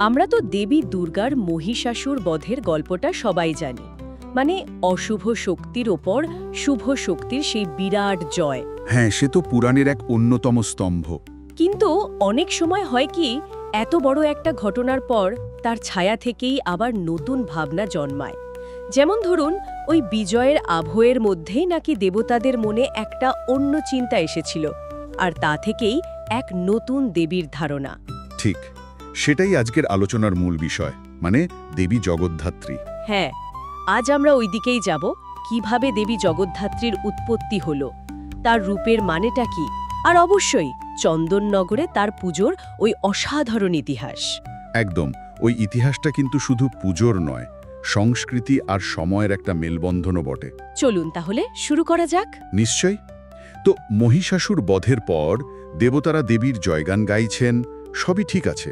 আমরা তো দেবী দুর্গার মহিষাসুর বধের গল্পটা সবাই জানি। মানে অশুভ শক্তির ওপর শুভ শক্তির সেই বিরাট জয়। হ্যাঁ সে তো পুরাণের এক অন্যতম স্তম্ভ। কিন্তু অনেক সময় হয় কি এত বড় একটা ঘটনার পর তার ছায়া থেকেই আবার নতুন ভাবনা জন্মায়। যেমন ধরুন ওই বিজয়ের আভয়ের মধ্যেই নাকি দেবতাদের মনে একটা অন্য চিন্তা এসেছিল আর তা থেকেই এক নতুন দেবীর ধারণা। ঠিক। সেটাই আজকের আলোচনার মূল বিষয় মানে দেবী জগদ্ধাত্রী। হ্যাঁ আজ আমরা ওই দিকেই যাব কীভাবে দেবী জগদ্ধাত্রীর উৎপত্তি হলো তার রূপের মানেটা কি আর অবশ্যই চন্দননগরে তার পুজোর ওই অসাধারণ ইতিহাস। একদম ওই ইতিহাসটা কিন্তু শুধু পুজোর নয় সংস্কৃতি আর সময়ের একটা মেলবন্ধনও বটে। চলুন তাহলে শুরু করা যাক। নিশ্চয় তো মহিষাসুর বধের পর দেবতারা দেবীর জয়গান গাইছেন সবই ঠিক আছে।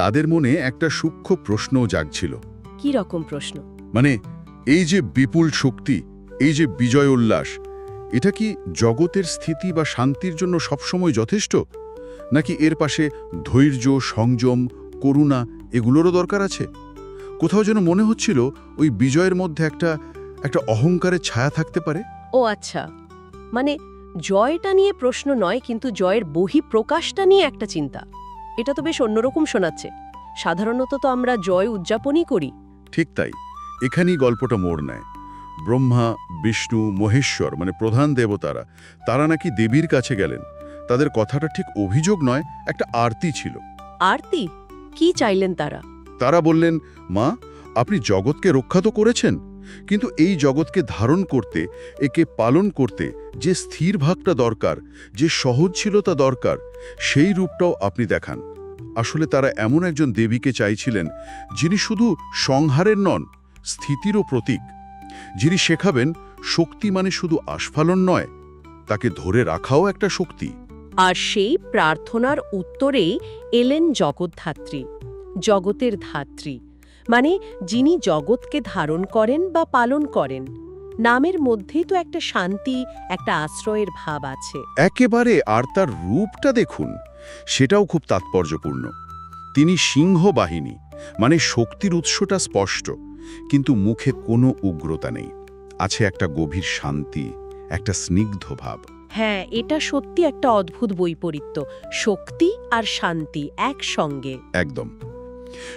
তাদের মনে একটা সূক্ষ্ম প্রশ্নও জাগছিল। কি রকম প্রশ্ন? মানে এই যে বিপুল শক্তি এই যে বিজয় উল্লাস এটা কি জগতের স্থিতি বা শান্তির জন্য সবসময় যথেষ্ট? নাকি এর পাশে ধৈর্য সংযম করুণা এগুলোরও দরকার আছে? কোথাও যেন মনে হচ্ছিল ওই বিজয়ের মধ্যে একটা একটা অহংকারের ছায়া থাকতে পারে? ও আচ্ছা। মানে জয়টা নিয়ে প্রশ্ন নয় কিন্তু জয়ের বহিঃপ্রকাশটা নিয়ে একটা চিন্তা। এটা তো বেশ অন্যরকম শোনাচ্ছে। সাধারণত তো আমরা জয় উদযাপনই করি। ঠিক তাই। এখানেই গল্পটা মোড় নেয়। ব্রহ্মা বিষ্ণু মহেশ্বর মানে প্রধান দেবতারা তারা নাকি দেবীর কাছে গেলেন। তাদের কথাটা ঠিক অভিযোগ নয় একটা আরতি ছিল। আরতি? কি চাইলেন তারা? তারা বললেন মা আপনি জগৎকে রক্ষা তো করেছেন। কিন্তু এই জগৎকে ধারণ করতে, একে পালন করতে যে স্থির ভাগটা দরকার, যে সহজ সহজশীলতা দরকার, সেই রূপটাও আপনি দেখান। আসলে তারা এমন একজন দেবীকে চাইছিলেন, যিনি শুধু সংহারের নন, স্থিতিরও প্রতীক। যিনি শেখাবেন, শক্তি মানে শুধু আস্ফালন নয়, তাকে ধরে রাখাও একটা শক্তি। আর সেই প্রার্থনার উত্তরেই এলেন জগদ্ধাত্রী জগতের ধাত্রী। মানে যিনি জগৎকে ধারণ করেন বা পালন করেন। নামের মধ্যেই তো একটা শান্তি একটা আশ্রয়ের ভাব আছে। একেবারে আর তার রূপটা দেখুন সেটাও খুব তাৎপর্যপূর্ণ। তিনি সিংহ বাহিনী মানে শক্তির উৎসটা স্পষ্ট কিন্তু মুখে কোনো উগ্রতা নেই। আছে একটা গভীর শান্তি একটা স্নিগ্ধ ভাব। হ্যাঁ এটা সত্যি একটা অদ্ভুত বৈপরীত্য শক্তি আর শান্তি একসঙ্গে। একদম।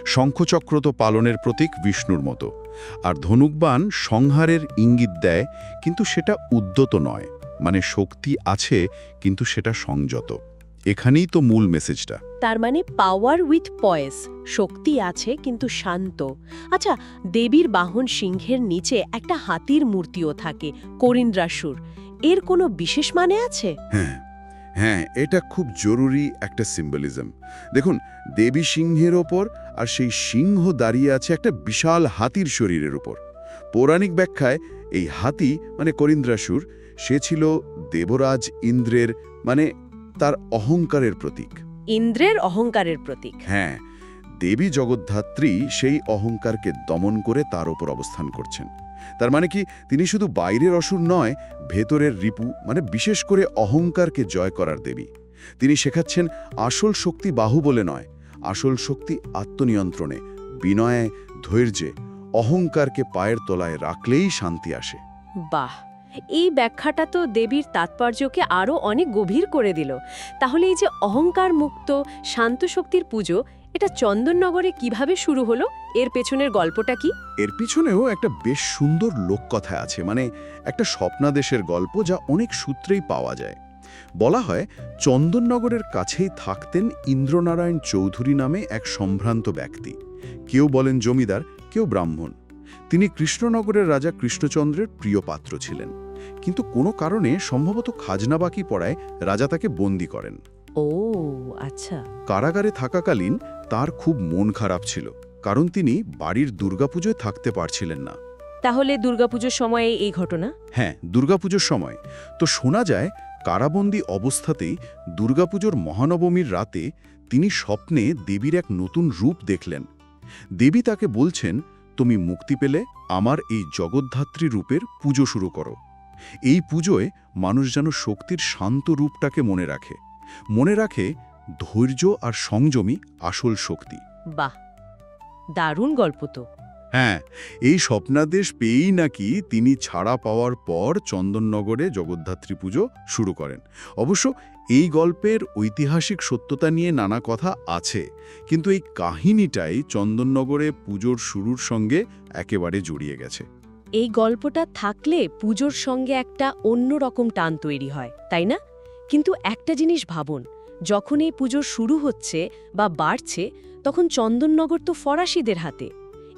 শঙ্খচক্র তো পালনের প্রতীক বিষ্ণুর মতো। আর ধনুকবান সংহারের ইঙ্গিত দেয় কিন্তু সেটা উদ্যত নয়। মানে শক্তি আছে কিন্তু সেটা সংযত। এখানেই তো মূল মেসেজটা তার মানে পাওয়ার উইথ পয়েস শক্তি আছে কিন্তু শান্ত। আচ্ছা দেবীর বাহন সিংহের নিচে একটা হাতির মূর্তিও থাকে করিন্দ্রাসুর। এর কোনো বিশেষ মানে আছে? হ্যাঁ হ্যাঁ এটা খুব জরুরি একটা সিম্বলিজম। দেখুন দেবী সিংহের ওপর আর সেই সিংহ দাঁড়িয়ে আছে একটা বিশাল হাতির শরীরের ওপর। পৌরাণিক ব্যাখ্যায় এই হাতি মানে করিন্দ্রাসুর সে ছিল দেবরাজ ইন্দ্রের মানে তার অহংকারের প্রতীক। ইন্দ্রের অহংকারের প্রতীক। হ্যাঁ দেবী জগদ্ধাত্রী সেই অহংকারকে দমন করে তার ওপর অবস্থান করছেন। তার মানে কি, তিনি শুধু বাইরের অসুর নয়, ভেতরের রিপু মানে বিশেষ করে অহংকারকে জয় করার দেবী। তিনি শেখাচ্ছেন আসল শক্তি বাহু বলে নয়, আসল শক্তি আত্মনিয়ন্ত্রণে, বিনয়ে, ধৈর্যে, অহংকারকে পায়ের তলায় রাখলেই শান্তি আসে। বাহ! এই ব্যাখ্যাটা তো দেবীর তাৎপর্যকে আরও অনেক গভীর করে দিল। তাহলে এই যে অহংকার মুক্ত শান্ত শক্তির পুজো এটা চন্দননগরে কীভাবে শুরু হলো? এর পেছনের গল্পটা কি? এর পিছনেও একটা বেশ সুন্দর লোককথা আছে মানে একটা স্বপ্নাদেশের গল্প যা অনেক সূত্রেই পাওয়া যায়। বলা হয়, চন্দননগরের কাছেই থাকতেন ইন্দ্রনারায়ণ চৌধুরী নামে এক সম্ভ্রান্ত ব্যক্তি। কেউ বলেন জমিদার, কেউ ব্রাহ্মণ। তিনি কৃষ্ণনগরের রাজা কৃষ্ণচন্দ্রের প্রিয় পাত্র ছিলেন। কিন্তু কোনো কারণে সম্ভবত খাজনা বাকি পড়ায় রাজা তাকে বন্দি করেন। ও আচ্ছা। কারাগারে থাকাকালীন তার খুব মন খারাপ ছিল কারণ তিনি বাড়ির দুর্গাপুজোয় থাকতে পারছিলেন না। তাহলে দুর্গাপুজোর সময়ে এই ঘটনা? হ্যাঁ দুর্গাপুজোর সময়। তো শোনা যায় কারাবন্দী অবস্থাতেই দুর্গাপুজোর মহানবমীর রাতে তিনি স্বপ্নে দেবীর এক নতুন রূপ দেখলেন। দেবী তাকে বলছেন তুমি মুক্তি পেলে আমার এই জগদ্ধাত্রী রূপের পুজো শুরু করো। এই পুজোয় মানুষ যেন শক্তির শান্ত রূপটাকে মনে রাখে। মনে রাখে ধৈর্য আর সংযমী আসল শক্তি। বাহ দারুণ গল্প তো। হ্যাঁ এই স্বপ্নাদেশ পেয়েই নাকি তিনি ছাড়া পাওয়ার পর চন্দননগরে জগদ্ধাত্রী পুজো শুরু করেন। অবশ্য এই গল্পের ঐতিহাসিক সত্যতা নিয়ে নানা কথা আছে কিন্তু এই কাহিনীটাই চন্দননগরে পুজোর শুরুর সঙ্গে একেবারে জড়িয়ে গেছে। এই গল্পটা থাকলে পুজোর সঙ্গে একটা অন্য রকম টান তৈরি হয় তাই না? কিন্তু একটা জিনিস ভাবুন যখন এই পুজো শুরু হচ্ছে বা বাড়ছে তখন চন্দননগর তো ফরাসিদের হাতে।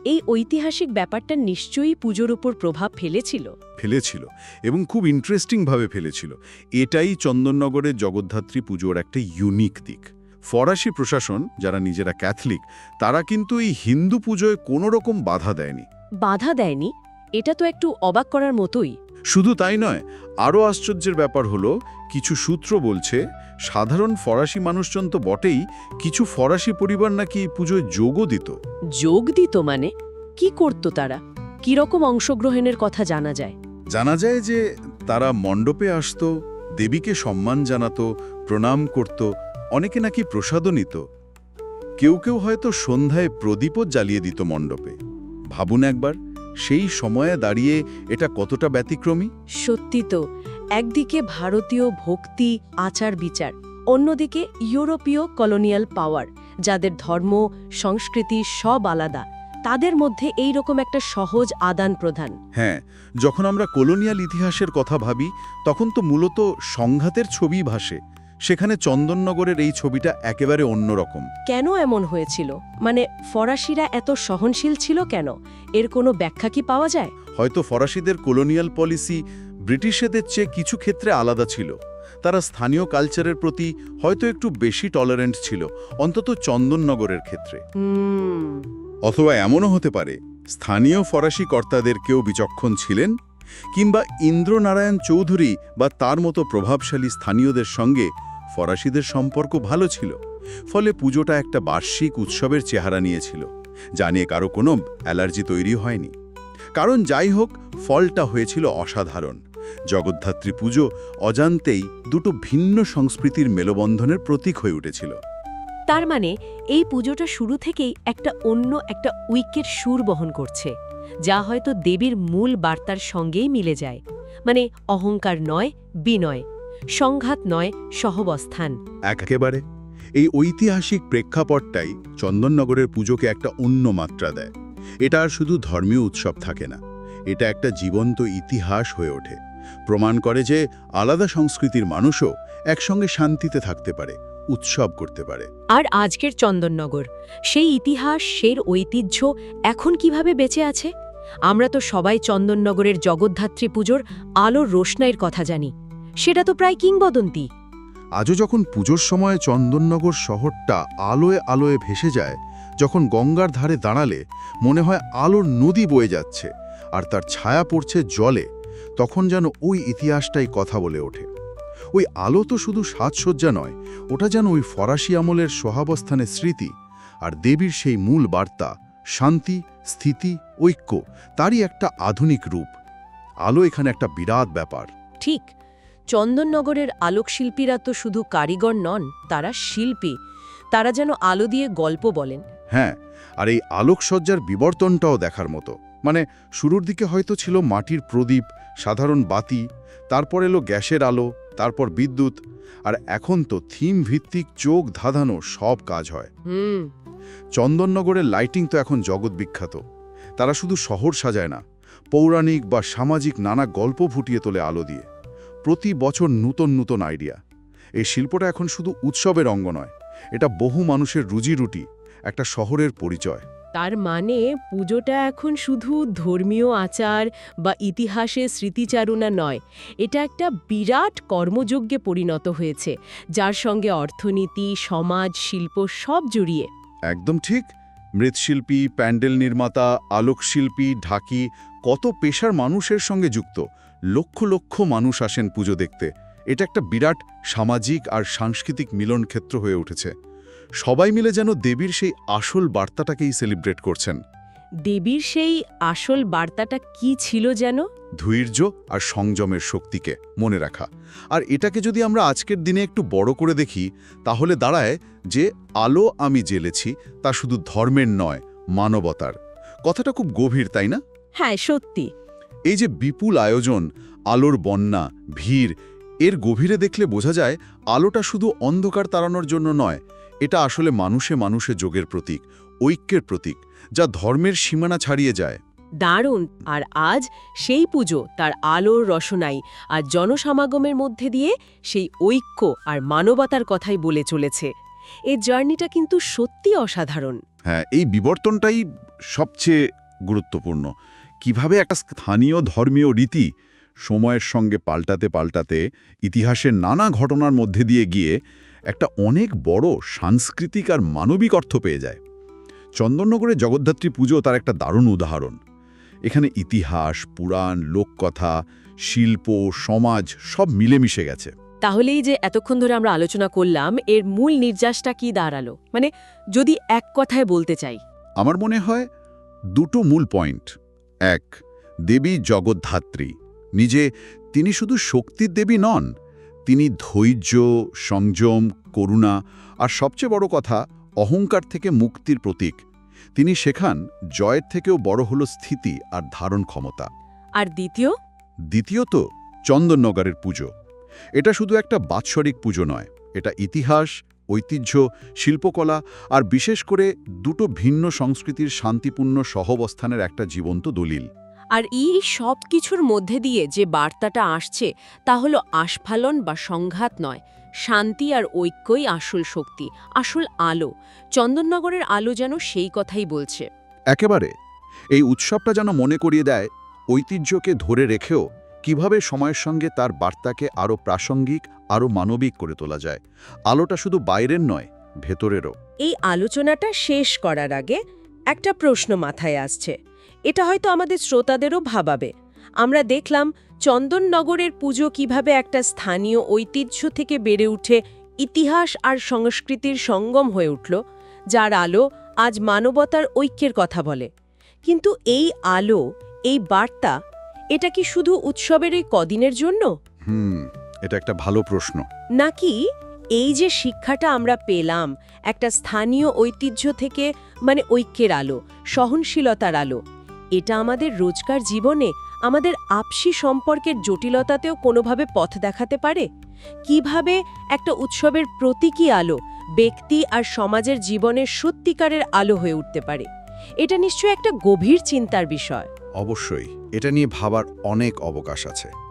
এই ঐতিহাসিক ব্যাপারটা নিশ্চয়ই পুজোর উপর প্রভাব ফেলেছিল। ফেলেছিল এবং খুব ইন্টারেস্টিংভাবে ফেলেছিল। এটাই চন্দননগরের জগদ্ধাত্রী পুজোর একটা ইউনিক দিক। ফরাসি প্রশাসন যারা নিজেরা ক্যাথলিক তারা কিন্তু এই হিন্দু পুজোয় কোনো রকম বাধা দেয়নি। বাধা দেয়নি? এটা তো একটু অবাক করার মতোই। শুধু তাই নয় আরও আশ্চর্যের ব্যাপার হলো কিছু সূত্র বলছে সাধারণ ফরাসি মানুষজন তো বটেই কিছু ফরাসি পরিবার নাকি পুজোয় যোগও দিত। যোগ দিত মানে? কি করত তারা? কীরকম অংশগ্রহণের কথা জানা যায়? জানা যায় যে তারা মণ্ডপে আসত দেবীকে সম্মান জানাতো প্রণাম করত অনেকে নাকি প্রসাদও নিত। কেউ কেউ হয়তো সন্ধ্যায় প্রদীপও জ্বালিয়ে দিত মণ্ডপে। ভাবুন একবার সেই সময়ে দাঁড়িয়ে এটা কতটা ব্যতিক্রমী? সত্যি তো একদিকে ভারতীয় ভক্তি আচার বিচার অন্যদিকে ইউরোপীয় কলোনিয়াল পাওয়ার যাদের ধর্ম সংস্কৃতি সব আলাদা তাদের মধ্যে এই রকম একটা সহজ আদান প্রদান। হ্যাঁ যখন আমরা কলোনিয়াল ইতিহাসের কথা ভাবি তখন তো মূলত সংঘাতের ছবি ভাসে। সেখানে চন্দননগরের এই ছবিটা একেবারে অন্যরকম। কেন এমন হয়েছিল? মানে ফরাসিরা এত সহনশীল ছিল কেন? এর কোনো ব্যাখ্যা কি পাওয়া যায়? হয়তো ফরাসিদের কলোনিয়াল পলিসি ব্রিটিশেদের চেয়ে কিছু ক্ষেত্রে আলাদা ছিল। তারা স্থানীয় কালচারের প্রতি হয়তো একটু বেশি টলারেন্ট ছিল অন্তত চন্দননগরের ক্ষেত্রে। অথবা এমনও হতে পারে স্থানীয় ফরাসি কর্তাদের কেউ বিচক্ষণ ছিলেন কিংবা ইন্দ্রনারায়ণ চৌধুরী বা তার মতো প্রভাবশালী স্থানীয়দের সঙ্গে ফরাসিদের সম্পর্ক ভালো ছিল, ফলে পুজোটা একটা বার্ষিক উৎসবের চেহারা নিয়েছিল, যা নিয়ে কারও কোনো অ্যালার্জি তৈরি হয়নি। কারণ যাই হোক, ফলটা হয়েছিল অসাধারণ। জগদ্ধাত্রী পুজো অজান্তেই দুটো ভিন্ন সংস্কৃতির মেলবন্ধনের প্রতীক হয়ে উঠেছিল। তার মানে এই পুজোটা শুরু থেকেই একটা অন্য একটা উইকের সুর বহন করছে। যা হয়তো দেবীর মূল বার্তার সঙ্গেই মিলে যায়। মানে অহংকার নয়, বিনয়। সংঘাত নয়, সহবস্থান। একেবারে। এই ঐতিহাসিক প্রেক্ষাপটটাই চন্দননগরের পুজোকে একটা অন্য মাত্রা দেয়। এটা আর শুধু ধর্মীয় উৎসব থাকে না। এটা একটা জীবন্ত ইতিহাস হয়ে ওঠে। প্রমাণ করে যে আলাদা সংস্কৃতির মানুষও একসঙ্গে শান্তিতে থাকতে পারে উৎসব করতে পারে। আর আজকের চন্দননগর সেই ইতিহাস সের ঐতিহ্য এখন কীভাবে বেঁচে আছে? আমরা তো সবাই চন্দননগরের জগদ্ধাত্রী পুজোর আলোর রোশনাইয়ের কথা জানি। সেটা তো প্রায় কিংবদন্তি। আজও যখন পুজোর সময় চন্দননগর শহরটা আলোয় আলোয় ভেসে যায় যখন গঙ্গার ধারে দাঁড়ালে মনে হয় আলোর নদী বয়ে যাচ্ছে আর তার ছায়া পড়ছে জলে তখন যেন ওই ইতিহাসটাই কথা বলে ওঠে। ওই আলো তো শুধু সাজসজ্জা নয় ওটা যেন ওই ফরাসি আমলের সহাবস্থানের স্মৃতি আর দেবীর সেই মূল বার্তা শান্তি স্থিতি ঐক্য তারই একটা আধুনিক রূপ। আলো এখানে একটা বিরাট ব্যাপার। ঠিক চন্দননগরের আলোকশিল্পীরা তো শুধু কারিগর নন তারা শিল্পী। তারা যেন আলো দিয়ে গল্প বলেন। হ্যাঁ আর এই আলোকসজ্জার বিবর্তনটাও দেখার মতো। মানে শুরুর দিকে হয়তো ছিল মাটির প্রদীপ সাধারণ বাতি তারপর এলো গ্যাসের আলো তারপর বিদ্যুৎ আর এখন তো থিম ভিত্তিক চোখ ধাঁধানো সব কাজ হয়। চন্দননগরের লাইটিং তো এখন জগৎ বিখ্যাত। তারা শুধু শহর সাজায় না পৌরাণিক বা সামাজিক নানা গল্প ফুটিয়ে তোলে আলো দিয়ে। প্রতি বছর নূতন নূতন আইডিয়া। এই শিল্পটা এখন শুধু উৎসবের অঙ্গ নয় এটা বহু মানুষের রুজি রুটি একটা শহরের পরিচয়। তার মানে পুজোটা এখন শুধু ধর্মীয় আচার বা ইতিহাসে স্মৃতিচারণা নয়, এটা একটা বিরাট কর্মযজ্ঞে পরিণত হয়েছে, যার সঙ্গে অর্থনীতি, সমাজ, শিল্প সব জড়িয়ে। একদম ঠিক। মৃৎশিল্পী, প্যান্ডেল নির্মাতা, আলোকশিল্পী, ঢাকি কত পেশার মানুষের সঙ্গে যুক্ত। লক্ষ লক্ষ মানুষ আসেন পুজো দেখতে। এটা একটা বিরাট সামাজিক আর সাংস্কৃতিক মিলন ক্ষেত্র হয়ে উঠেছে। সবাই মিলে যেন দেবীর সেই আসল বার্তাটাকেই সেলিব্রেট করছেন। দেবীর সেই আসল বার্তাটা কি ছিল যেন? ধৈর্য আর সংযমের শক্তিকে মনে রাখা। আর এটাকে যদি আমরা আজকের দিনে একটু বড় করে দেখি তাহলে দাঁড়ায় যে আলো আমি জেলেছি তা শুধু ধর্মের নয় মানবতার। কথাটা খুব গভীর তাই না? হ্যাঁ সত্যি। এই যে বিপুল আয়োজন আলোর বন্যা ভিড় এর গভীরে দেখলে বোঝা যায় আলোটা শুধু অন্ধকার তাড়ানোর জন্য নয় এটা আসলে মানুষে মানুষে যোগের প্রতীক ঐক্যের প্রতীক যা ধর্মের সীমানা ছাড়িয়ে যায়। দারুণ! আর আজ সেই পুজো তার আলোর রসনাই আর জনসমাগমের মধ্যে দিয়ে সেই ঐক্য আর মানবতার কথাই বলে চলেছে। এই জার্নিটা কিন্তু সত্যি অসাধারণ। হ্যাঁ এই বিবর্তনটাই সবচেয়ে গুরুত্বপূর্ণ। কীভাবে একটা স্থানীয় ধর্মীয় রীতি সময়ের সঙ্গে পাল্টাতে পাল্টাতে ইতিহাসের নানা ঘটনার মধ্যে দিয়ে গিয়ে একটা অনেক বড় সাংস্কৃতিক আর মানবিক অর্থ পেয়ে যায়। চন্দননগরে জগদ্ধাত্রী পুজো তার একটা দারুণ উদাহরণ। এখানে ইতিহাস পুরাণ লোককথা শিল্প সমাজ সব মিলেমিশে গেছে। তাহলেই যে এতক্ষণ ধরে আমরা আলোচনা করলাম এর মূল নির্যাসটা কি দাঁড়াল? মানে যদি এক কথায় বলতে চাই। আমার মনে হয় দুটো মূল পয়েন্ট। এক দেবী জগদ্ধাত্রী। নিজে তিনি শুধু শক্তির দেবী নন তিনি ধৈর্য সংযম করুণা আর সবচেয়ে বড় কথা অহংকার থেকে মুক্তির প্রতীক। তিনি শেখান জয়ের থেকেও বড় হল স্থিতি আর ধারণ ক্ষমতা। আর দ্বিতীয়? দ্বিতীয়ত চন্দননগরের পুজো। এটা শুধু একটা বাৎসরিক পুজো নয় এটা ইতিহাস ঐতিহ্য শিল্পকলা আর বিশেষ করে দুটো ভিন্ন সংস্কৃতির শান্তিপূর্ণ সহবস্থানের একটা জীবন্ত দলিল। আর এই সব কিছুর মধ্যে দিয়ে যে বার্তাটা আসছে তা হলো আস্ফালন বা সংঘাত নয় শান্তি আর ঐক্যই আসল শক্তি আসল আলো। চন্দননগরের আলো যেন সেই কথাই বলছে। একেবারে। এই উৎসবটা যেন মনে করিয়ে দেয় ঐতিহ্যকে ধরে রেখেও কীভাবে সময়ের সঙ্গে তার বার্তাকে আরও প্রাসঙ্গিক আরও মানবিক করে তোলা যায়। আলোটা শুধু বাইরের নয় ভেতরেরও। এই আলোচনাটা শেষ করার আগে একটা প্রশ্ন মাথায় আসছে। এটা হয়তো আমাদের শ্রোতাদেরও ভাবাবে। আমরা দেখলাম চন্দননগরের পুজো কীভাবে একটা স্থানীয় ঐতিহ্য থেকে বেড়ে উঠে ইতিহাস আর সংস্কৃতির সঙ্গম হয়ে উঠল যার আলো আজ মানবতার ঐক্যের কথা বলে। কিন্তু এই আলো এই বার্তা এটা কি শুধু উৎসবের এই কদিনের জন্য? হুম এটা একটা ভালো প্রশ্ন। নাকি এই যে শিক্ষাটা আমরা পেলাম একটা স্থানীয় ঐতিহ্য থেকে মানে ঐক্যের আলো সহনশীলতার আলো এটা আমাদের রোজকার জীবনে আমাদের আপসি সম্পর্কের জটিলতাতেও কোনোভাবে পথ দেখাতে পারে? কীভাবে একটা উৎসবের প্রতীকী আলো ব্যক্তি আর সমাজের জীবনের সত্যিকারের আলো হয়ে উঠতে পারে? এটা নিশ্চয়ই একটা গভীর চিন্তার বিষয়। অবশ্যই, এটা নিয়ে ভাবার অনেক অবকাশ আছে।